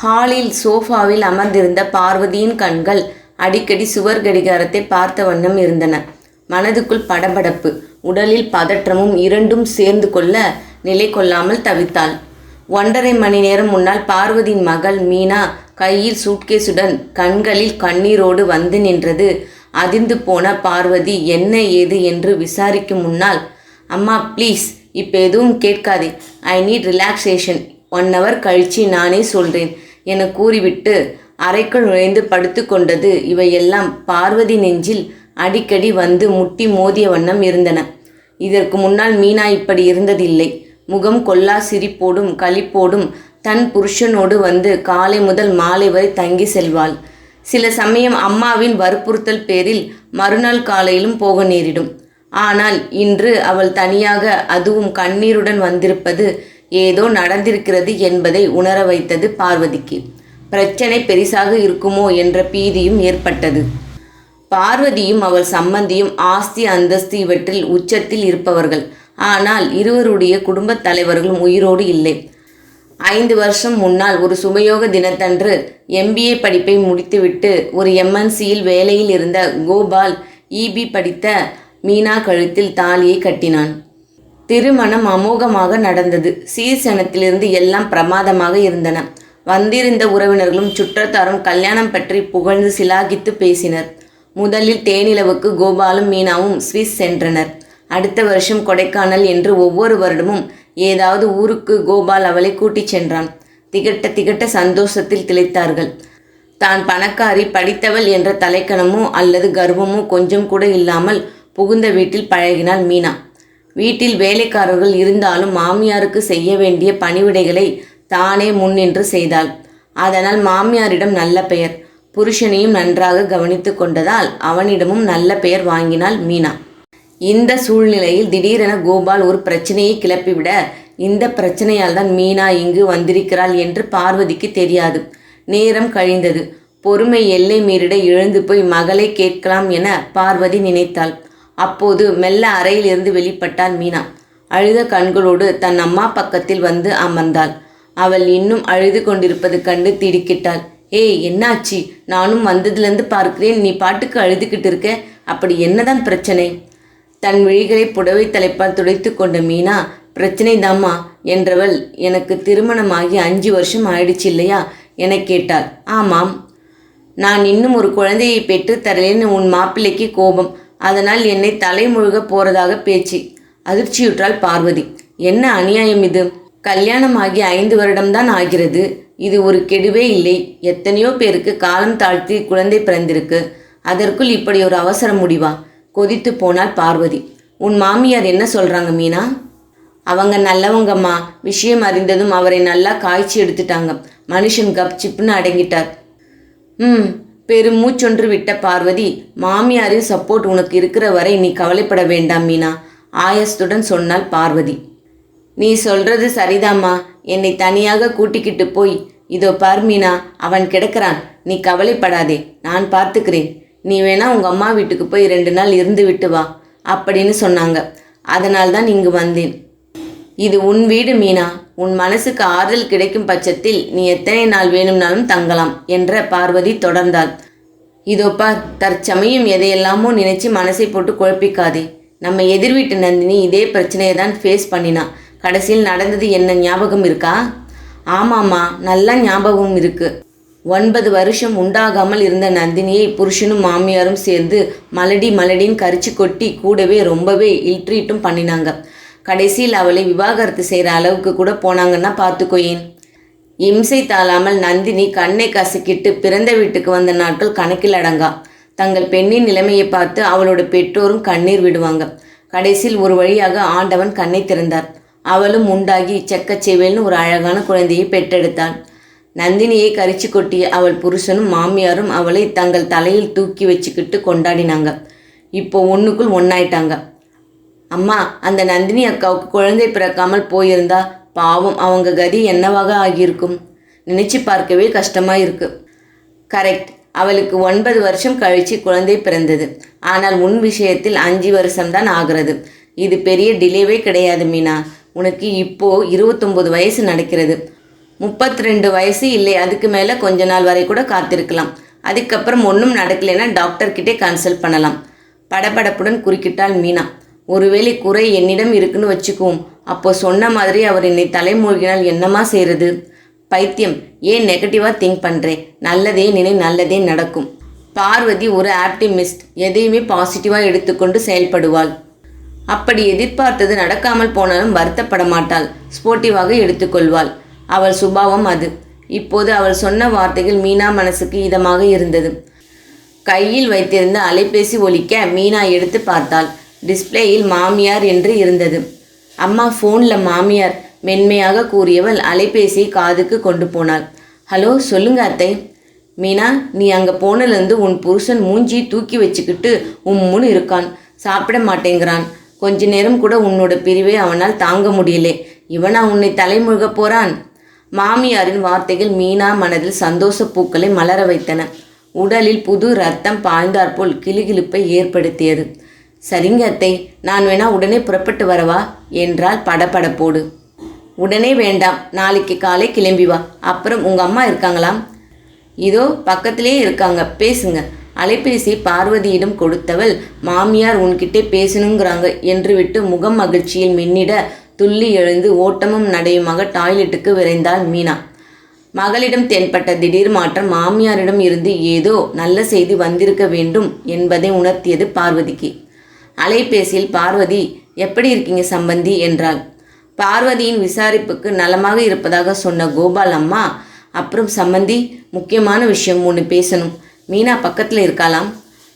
ஹாலில் சோஃபாவில் அமர்ந்திருந்த பார்வதியின் கண்கள் அடிக்கடி சுவர் கடிகாரத்தை பார்த்த வண்ணம் இருந்தன. மனதுக்குள் படபடப்பு உடலில் பதற்றமும் இரண்டும் சேர்ந்து கொள்ள நிலை கொள்ளாமல் தவித்தாள். ஒன்றரை மணி நேரம் முன்னால் பார்வதியின் மகள் மீனா கையில் சூட்கேஸுடன் கண்களில் கண்ணீரோடு வந்து நின்றது. அதிர்ந்து போன பார்வதி என்ன ஏது? என்று விசாரிக்கும் முன்னால் அம்மா ப்ளீஸ் இப்போ எதுவும் கேட்காதே. I need relaxation one hour கழிச்சு நானே சொல்கிறேன் என கூறிவிட்டு அறைக்குள் நுழைந்து படுத்து கொண்டது. இவையெல்லாம் பார்வதி நெஞ்சில் அடிக்கடி வந்து முட்டி மோதிய வண்ணம் இருந்தன. இதற்கு முன்னால் மீனா இப்படி இருந்ததில்லை. முகம் கொல்லா சிரிப்போடும் களிப்போடும் தன் புருஷனோடு வந்து காலை முதல் மாலை வரை தங்கி செல்வாள். சில சமயம் அம்மாவின் வற்புறுத்தல் பேரில் மறுநாள் காலையிலும் போக நேரிடும். ஆனால் இன்று அவள் தனியாக அதுவும் கண்ணீருடன் வந்திருப்பது ஏதோ நடந்திருக்கிறது என்பதை உணர வைத்தது பார்வதிக்கு. பிரச்சனை பெரிசாக இருக்குமோ என்ற பீதியும் ஏற்பட்டது. பார்வதியும் அவள் சம்பந்தியும் ஆஸ்தி அந்தஸ்து இவற்றில் உச்சத்தில் இருப்பவர்கள். ஆனால் இருவருடைய குடும்பத் தலைவர்களும் உயிரோடு இல்லை. ஐந்து வருஷம் முன்னால் ஒரு சுபயோக தினத்தன்று எம்பிஏ படிப்பை முடித்துவிட்டு ஒரு எம்என்சியில் வேலையில் இருந்த கோபால் இபி படித்த மீனா கழுத்தில் தாலியை கட்டினான். திருமணம் அமோகமாக நடந்தது. சீர்சனத்திலிருந்து எல்லாம் பிரமாதமாக இருந்தன. வந்திருந்த உறவினர்களும் சுற்றத்தாரும் கல்யாணம் பற்றி புகழ்ந்து சிலாகித்து பேசினர். முதலில் தேனிலவுக்கு கோபாலும் மீனாவும் ஸ்விஸ் சென்றனர். அடுத்த வருஷம் கொடைக்கானல் என்று ஒவ்வொரு வருடமும் ஏதாவது ஊருக்கு கோபால் அவளை கூட்டிச் சென்றான். திகட்ட திகட்ட சந்தோஷத்தில் திளைத்தார்கள். தான் பணக்காரி படித்தவள் என்ற தலைக்கணமோ அல்லது கர்வமோ கொஞ்சம் கூட இல்லாமல் புகுந்த வீட்டில் பழகினாள் மீனா. வீட்டில் வேலைக்காரர்கள் இருந்தாலும் மாமியாருக்கு செய்ய வேண்டிய பணிவிடைகளை தானே முன்னின்று செய்தாள். அதனால் மாமியாரிடம் நல்ல பெயர் புருஷனையும் நன்றாக கவனித்து கொண்டதால் அவனிடமும் நல்ல பெயர் வாங்கினாள் மீனா. இந்த சூழ்நிலையில் திடீரென கோபால் ஒரு பிரச்சனையை கிளப்பிவிட இந்த பிரச்சனையால் தான் மீனா இங்கு வந்திருக்கிறாள் என்று பார்வதிக்கு தெரியாது. நேரம் கழிந்தது. பொறுமை எல்லை மீறிட எழுந்து போய் மகளை கேட்கலாம் என பார்வதி நினைத்தாள். அப்போது மெல்ல அறையிலிருந்து வெளிப்பட்டாள் மீனா. அழுத கண்களோடு தன் அம்மா பக்கத்தில் வந்து அமர்ந்தாள். அவள் இன்னும் அழுது கொண்டிருப்பது கண்டு திடுக்கிட்டாள். ஏய் என்னாச்சு? நானும் வந்ததுலேருந்து பார்க்கிறேன். நீ பாட்டுக்கு அழுதுகிட்டு இருக்க. அப்படி என்னதான் பிரச்சனை? தன் விழிகளை புடவை தலைப்பால் துடைத்து கொண்ட மீனா பிரச்சனை தாம்மா என்றவள் எனக்கு திருமணமாகி அஞ்சு வருஷம் ஆயிடுச்சு இல்லையா? என கேட்டாள். ஆமாம். நான் இன்னும் ஒரு குழந்தையை பெற்று தரலேன்னு உன் மாப்பிள்ளைக்கு கோபம். அதனால் என்னை தலைமுழுக போறதாக பேச்சு. அதிர்ச்சியுற்றாள் பார்வதி. என்ன அநியாயம் இது? கல்யாணமாகி ஐந்து வருடம்தான் ஆகிறது. இது ஒரு கெடுவே இல்லை. எத்தனையோ பேருக்கு காலம் தாழ்த்தி குழந்தை பிறந்திருக்கு. அதற்குள் இப்படி ஒரு அவசர முடிவா? கொதித்து போனாள் பார்வதி. உன் மாமியார் என்ன சொல்றாங்க மீனா? அவங்க நல்லவங்கம்மா. விஷயம் அறிந்ததும் அவரை நல்லா காய்ச்சி எடுத்துட்டாங்க. மனுஷன் கப் சிப்புன்னு அடங்கிட்டார். ம் பெரும் மூச்சொன்று விட்ட பார்வதி மாமியாரின் சப்போர்ட் உனக்கு இருக்கிற வரை நீ கவலைப்பட வேண்டாம் மீனா ஆயஸ்துடன் சொன்னாள் பார்வதி. நீ சொல்றது சரிதாம்மா என்னை தனியாக கூட்டிக்கிட்டு போய் இதோ பார் மீனா அவன் கிடக்கிறான் நீ கவலைப்படாதே நான் பார்த்துக்கிறேன். நீ வேணா உங்கள் அம்மா வீட்டுக்கு போய் ரெண்டு நாள் இருந்து விட்டு வா அப்படின்னு சொன்னாங்க. அதனால் தான் இங்கு வந்தேன். இது உன் வீடு மீனா உன் மனசுக்கு ஆறுதல் கிடைக்கும் பட்சத்தில் நீ எத்தனை நாள் வேணும்னாலும் தங்கலாம் என்ற பார்வதி தொடர்ந்தாள். இதோ பார் தற்சமயம் எதையெல்லாமோ நினைச்சு மனசை போட்டு குழப்பிக்காதே. நம்ம எதிர் வீட்டு நந்தினி இதே பிரச்சனையை தான் ஃபேஸ் பண்ணினா. கடைசியில் நடந்தது என்ன ஞாபகம் இருக்கா? ஆமாம்மா நல்லா ஞாபகம் இருக்கு. ஒன்பது வருஷம் உண்டாகாமல் இருந்த நந்தினியை புருஷனும் மாமியாரும் சேர்ந்து மலடி மலடின்னு கரிச்சு கொட்டி கூடவே ரொம்பவே இல்ட்ரீட்டும் பண்ணினாங்க. கடைசியில் அவளை விவாகரத்து செய்கிற அளவுக்கு கூட போனாங்கன்னா பார்த்துக்கோயேன் இம்சை தாழாமல் நந்தினி கண்ணை கசக்கிட்டு பிறந்த வீட்டுக்கு வந்த நாட்கள் கணக்கில் அடங்கா. தங்கள் பெண்ணின் நிலைமையை பார்த்து அவளோட பெற்றோரும் கண்ணீர் விடுவாங்க. கடைசியில் ஒரு வழியாக ஆண்டவன் கண்ணை திறந்தார். அவளும் உண்டாகி செக்கச்செவேல்னு ஒரு அழகான குழந்தையை பெற்றெடுத்தாள். நந்தினியை கரிச்சு கொட்டிய அவள் புருஷனும் மாமியாரும் அவளை தங்கள் தலையில் தூக்கி வச்சுக்கிட்டு கொண்டாடினாங்க. இப்போ ஒன்றுக்குள் ஒன்றாயிட்டாங்க அம்மா அந்த நந்தினி அக்காவுக்கு குழந்தை பிறக்காமல் போயிருந்தா பாவம் அவங்க கதி என்னவாக ஆகியிருக்கும்? நினைச்சு பார்க்கவே கஷ்டமாக இருக்கு கரெக்ட். அவளுக்கு ஒன்பது வருஷம் கழிச்சு குழந்தை பிறந்தது. ஆனால் உன் விஷயத்தில் அஞ்சு வருஷம்தான் ஆகிறது. இது பெரிய டிலேவே கிடையாது மீனா. உனக்கு இப்போ இருபத்தொம்போது வயசு நடக்கிறது. முப்பத்தி ரெண்டு வயசு இல்லை அதுக்கு மேலே கொஞ்ச நாள் வரை கூட காத்திருக்கலாம். அதுக்கப்புறம் ஒன்றும் நடக்கலைன்னா டாக்டர்கிட்டே கன்சல்ட் பண்ணலாம். படபடப்புடன் குறுக்கிட்டாள் மீனா. ஒருவேளை குறை என்னிடம் இருக்குன்னு வச்சுக்குவோம். அப்போ சொன்ன மாதிரி அவர் என்னை தலைமூழ்கினால் என்னமா செய்கிறது பைத்தியம் ஏன் நெகட்டிவாக திங்க் பண்ணுறேன் நல்லதே நினை நல்லதே நடக்கும். பார்வதி ஒரு ஆப்டிமிஸ்ட் எதையுமே பாசிட்டிவாக எடுத்துக்கொண்டு செயல்படுவாள். அப்படி எதிர்பார்த்தது நடக்காமல் போனாலும் வருத்தப்பட மாட்டாள். ஸ்போர்ட்டிவாக எடுத்துக்கொள்வாள். அவள் சுபாவம் அது. இப்போது அவள் சொன்ன வார்த்தைகள் மீனா மனசுக்கு இதமாக இருந்தது. கையில் வைத்திருந்த அலைபேசி ஒலிக்க மீனா எடுத்து பார்த்தாள். டிஸ்ப்ளேயில் மாமியார் என்று இருந்தது. அம்மா ஃபோனில் மாமியார் மென்மையாக கூறியவள் அலைபேசியை காதுக்கு கொண்டு போனாள். ஹலோ சொல்லுங்க அத்தை. மீனா நீ அங்கே போனலேருந்து உன் புருஷன் மூஞ்சி தூக்கி வச்சுக்கிட்டு உம்முன்னு இருக்கான். சாப்பிட மாட்டேங்கிறான். கொஞ்ச நேரம் கூட உன்னோட பிரிவை அவனால் தாங்க முடியலே. இவனா உன்னை தலைமுழுக போறான்? மாமியாரின் வார்த்தைகள் மீனா மனதில் சந்தோஷ பூக்களை மலர வைத்தன. உடலில் புது ரத்தம் பாய்ந்தாற்போல் கிளுகிளுப்பை ஏற்படுத்தியது. சரிங்க அத்தை நான் வேணா உடனே புறப்பட்டு வரவா? என்றால் படபடப்போடு. உடனே வேண்டாம் நாளைக்கு காலை கிளம்பி வா. அப்புறம் உங்கள் அம்மா இருக்காங்களாம்? இதோ பக்கத்திலே இருக்காங்க பேசுங்க. அலைபேசி பார்வதியிடம் கொடுத்தவள் மாமியார் உன்கிட்டே பேசணுங்கிறாங்க என்று விட்டு முகம் மகிழ்ச்சியில் மின்னிட துள்ளி எழுந்து ஓட்டமும் நடையுமாக டாய்லெட்டுக்கு விரைந்தாள் மீனா. மகளிடம் தென்பட்ட திடீர் மாற்றம் மாமியாரிடம் இருந்து ஏதோ நல்ல செய்தி வந்திருக்க வேண்டும் என்பதை உணர்த்தியது பார்வதிக்கு. அலைபேசியில் பார்வதி எப்படி இருக்கீங்க சம்பந்தி? என்றாள். பார்வதியின் விசாரிப்புக்கு நலமாக இருப்பதாக சொன்ன கோபால் அம்மா அப்புறம் சம்பந்தி முக்கியமான விஷயம் ஒன்று பேசணும். மீனா பக்கத்தில் இருக்காளாம்.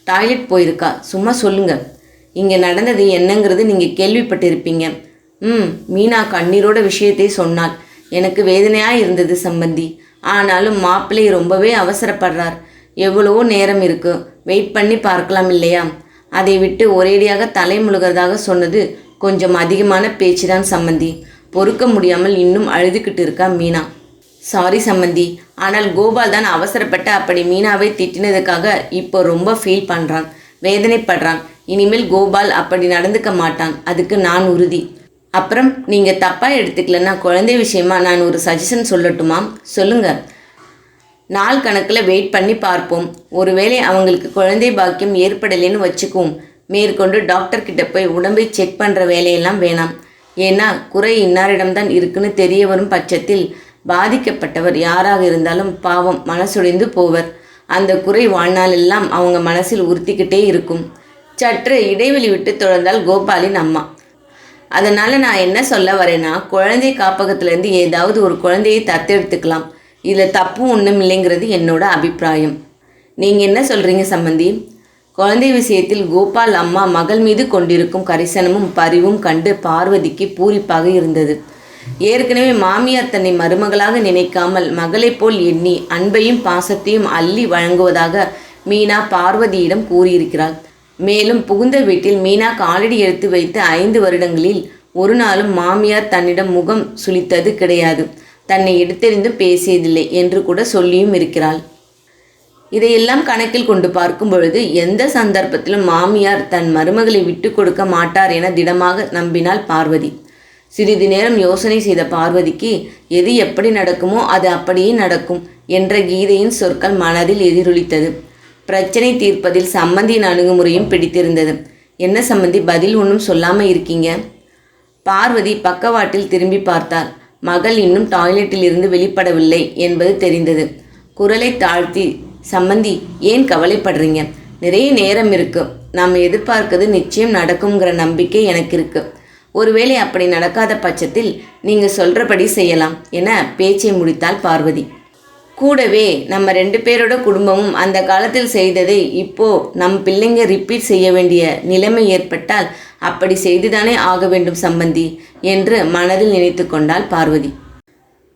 டாய்லெட் போயிருக்கா. சும்மா சொல்லுங்க. இங்கே நடந்தது என்னங்கிறது நீங்கள் கேள்விப்பட்டிருப்பீங்க. ம் மீனா கண்ணீரோட விஷயத்தை சொன்னாள். எனக்கு வேதனையாக இருந்தது சம்பந்தி. ஆனாலும் மாப்பிள்ளை ரொம்பவே அவசரப்படுறார். எவ்வளவோ நேரம் இருக்கு. வெயிட் பண்ணி பார்க்கலாம் இல்லையா? அதை விட்டு ஒரேடியாக தலை முழுகிறதாக சொன்னது கொஞ்சம் அதிகமான பேச்சு தான் சம்மந்தி பொறுக்க முடியாமல் இன்னும் அழுதுகிட்டு இருக்கா மீனா. சாரி சம்மந்தி ஆனால் கோபால் தான் அவசரப்பட்டு அப்படி மீனாவை திட்டினதுக்காக இப்போ ரொம்ப ஃபீல் பண்ணுறான் வேதனைப்படுறான். இனிமேல் கோபால் அப்படி நடந்துக்க மாட்டான். அதுக்கு நான் உறுதி. அப்புறம் நீங்கள் தப்பாக எடுத்துக்கலன்னா குழந்தை விஷயமா நான் ஒரு சஜஷன் சொல்லட்டுமா? சொல்லுங்கள் நாள் கணக்கில் வெயிட் பண்ணி பார்ப்போம். ஒருவேளை அவங்களுக்கு குழந்தை பாக்கியம் ஏற்படலைன்னு வச்சுக்குவோம். மேற்கொண்டு டாக்டர்கிட்ட போய் உடம்பை செக் பண்ணுற வேலையெல்லாம் வேணாம். ஏன்னா குறை இன்னாரிடம்தான் இருக்குன்னு தெரிய வரும் பட்சத்தில் பாதிக்கப்பட்டவர் யாராக இருந்தாலும் பாவம் மனசுடைந்து போவர். அந்த குறை வாழ்நாளெல்லாம் அவங்க மனசில் உறுத்திக்கிட்டே இருக்கும். சற்று இடைவெளி விட்டு தொடர்ந்தால் கோபாலின் அம்மா. அதனால் நான் என்ன சொல்ல வரேன்னா குழந்தை காப்பகத்திலேருந்து ஏதாவது ஒரு குழந்தையை தத்தெடுத்துக்கலாம். இதில் தப்பும் ஒன்றும் இல்லைங்கிறது என்னோட அபிப்பிராயம். நீங்கள் என்ன சொல்கிறீங்க சம்பந்தி? குழந்தை விஷயத்தில் கோபால் அம்மா மகள் மீது கொண்டிருக்கும் கரிசனமும் பரிவும் கண்டு பார்வதிக்கு பூரிப்பாக இருந்தது. ஏற்கனவே மாமியார் தன்னை மருமகளாக நினைக்காமல் மகளைப் போல் எண்ணி அன்பையும் பாசத்தையும் அள்ளி வழங்குவதாக மீனா பார்வதியிடம் கூறியிருக்கிறாள். மேலும் புகுந்த வீட்டில் மீனா காலடி எடுத்து வைத்து ஐந்து வருடங்களில் ஒரு நாளும் மாமியார் தன்னிடம் முகம் சுளித்தது கிடையாது. தன்னை எடுத்தெறிந்து பேசியதில்லை என்று கூட சொல்லியும் இருக்கிறாள். இதையெல்லாம் கணக்கில் கொண்டு பார்க்கும் பொழுது எந்த சந்தர்ப்பத்திலும் மாமியார் தன் மருமகளை விட்டு கொடுக்க மாட்டார் என திடமாக நம்பினாள் பார்வதி. சிறிது நேரம் யோசனை செய்த பார்வதிக்கு எது எப்படி நடக்குமோ அது அப்படியே நடக்கும் என்ற கீதையின் சொற்கள் மனதில் எதிரொலித்தது. பிரச்சனை தீர்ப்பதில் சம்மந்தியின் அணுகுமுறையும் பிடித்திருந்தது. என்ன சம்மந்தி பதில் ஒன்றும் சொல்லாமல் இருக்கீங்க? பார்வதி பக்கவாட்டில் திரும்பி பார்த்தாள். மகள் இன்னும் டாய்லெட்டில் இருந்து வெளிப்படவில்லை என்பது தெரிந்தது. குரலை தாழ்த்தி சம்மந்தி ஏன் கவலைப்படுறீங்க? நிறைய நேரம் இருக்கு. நாம் எதிர்பார்க்கிறது நிச்சயம் நடக்குங்கிற நம்பிக்கை எனக்கு இருக்கு ஒருவேளை அப்படி நடக்காத பட்சத்தில் நீங்கள் சொல்கிறபடி செய்யலாம் என பேச்சை முடித்தாள் பார்வதி. கூடவே நம்ம ரெண்டு பேரோட குடும்பமும் அந்த காலத்தில் செய்ததை இப்போ நம் பிள்ளைங்க ரிப்பீட் செய்ய வேண்டிய நிலைமை ஏற்பட்டால் அப்படி செய்துதானே ஆக வேண்டும் சம்பந்தி என்று மனதில் நினைத்து கொண்டாள் பார்வதி.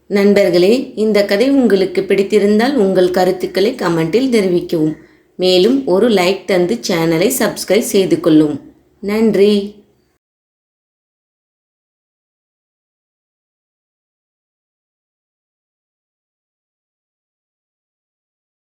நண்பர்களே இந்த கதை உங்களுக்கு பிடித்திருந்தால் உங்கள் கருத்துக்களை கமெண்டில் தெரிவிக்கவும். மேலும் ஒரு லைக் தந்து சேனலை சப்ஸ்கிரைப் செய்து கொள்ளும். நன்றி.